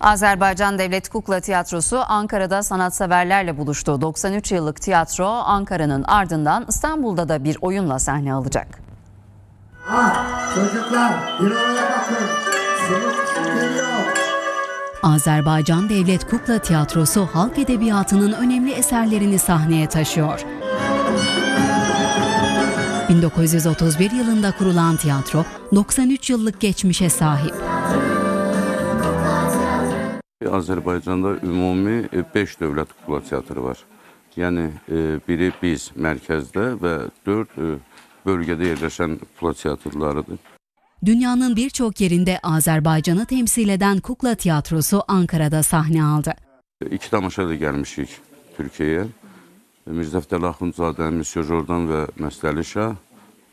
Azerbaycan Devlet Kukla Tiyatrosu Ankara'da sanatseverlerle buluştu. 93 yıllık tiyatro Ankara'nın ardından İstanbul'da da bir oyunla sahne alacak. Ah çocuklar bir oraya bakın. Sınıf geliyor. Azerbaycan Devlet Kukla Tiyatrosu halk edebiyatının önemli eserlerini sahneye taşıyor. 1931 yılında kurulan tiyatro 93 yıllık geçmişe sahip. Azərbaycanda ümumi 5 dövlət kukla teatrı var. Yəni e, biri biz mərkəzdə və 4 bölgədə yerləşən kukla teatrlarıdır. Dünyanın birçok yerinde Azerbaycan'ı temsil eden Kukla Tiyatrosu Ankara'da sahne aldı. İki tamaşa da gəlmişik Türkiyəyə. Mirzə Fətəli Axundzadə, Misyo Jordan və Məstəli Şah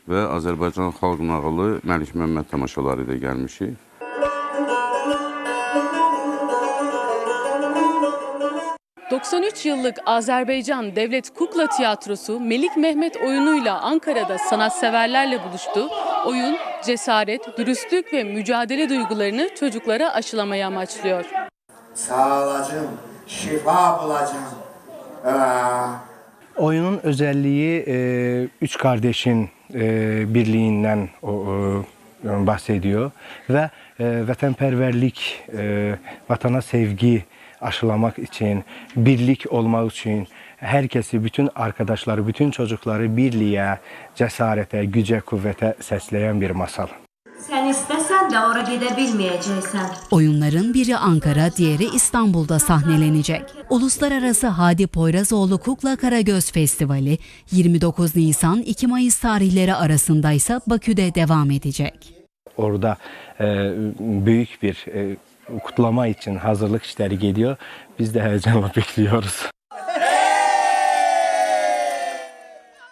və Azərbaycan xalq nağılı Məlik Məmməd tamaşaları ilə gəlmişik. ...93 yıllık Azerbaycan Devlet Kukla Tiyatrosu Melik Mehmet oyunuyla Ankara'da sanatseverlerle buluştu. Oyun cesaret, dürüstlük ve mücadele duygularını çocuklara aşılamaya amaçlıyor. Sağolacağım. Şifa bulacağım. Aa, Oyunun özelliği e, üç kardeşin e, birliğinden o, e, bahsediyor ve e, vatanperverlik, e, vatana sevgi aşılamak için, birlik olmak için herkesi, bütün arkadaşları, bütün çocukları birliğe, cesarete, güce, kuvvete sesleyen bir masal. Sen istesen de oraya gidebilmeyeceksin. Oyunların biri Ankara, diğeri İstanbul'da sahnelenecek. Uluslararası Hadi Poyrazoğlu Kukla Karagöz Festivali 29 Nisan 2 Mayıs tarihleri arasında ise Bakü'de devam edecek. Orada e, büyük bir e, kutlama için hazırlık işleri geliyor. Biz de heyecanla bekliyoruz.